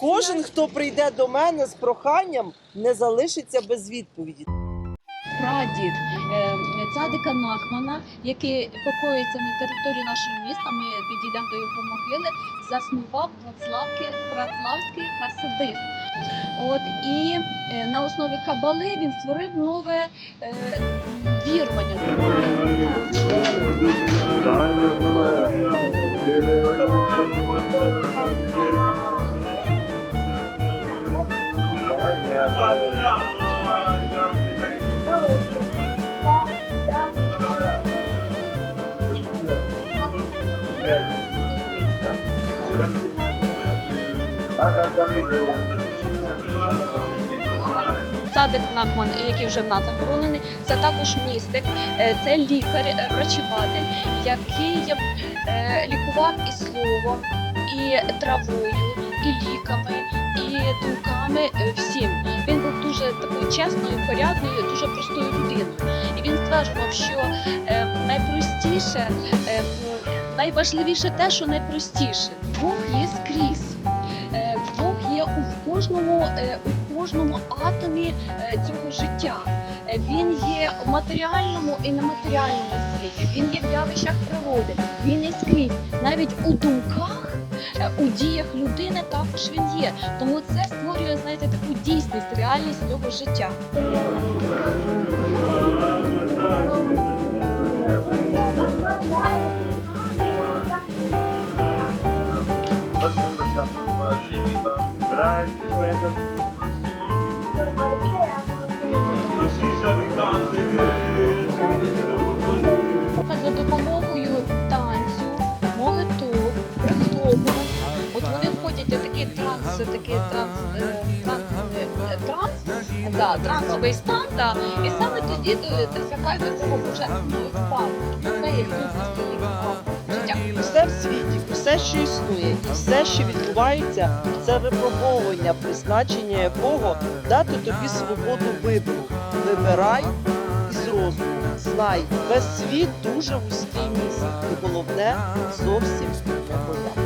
Кожен, хто прийде до мене з проханням, не залишиться без відповіді. прадід е, цадика Нахмана, який покоїться на території нашого міста. Ми підійдемо до його могили, заснував Вацлавський хасидизм. От і е, на основі кабали він створив нове е, вірування. Цадик Нахман, який вже в нас захоронений, це також містик, е, це лікар, е, який е, лікував і словом, і травою, і ліками, і думками такою чесною, порядною, дуже простою людиною. І він стверджував, що е, найпростіше, е, найважливіше те, що найпростіше. Бог є скрізь. Е, Бог є у кожному, у кожному атомі цього життя. Він є в матеріальному і нематеріальному світі. Він є в явищах природи. Він є скрізь. Навіть у думках, у діях людини також він є. Тому це створює, знаєте, таку дійсність, реальність цього життя. За транс, такий транс, е, транс, е, да, трансовий стан, да, і саме тоді до- досягають до цього божественного спаду. Це є сутність життя. Все в світі, все, що існує, і все, що відбувається, це випробовування, призначення якого дати тобі свободу вибору. Вибирай із розуму. Знай, весь світ дуже вузький місць, і головне зовсім не боятися.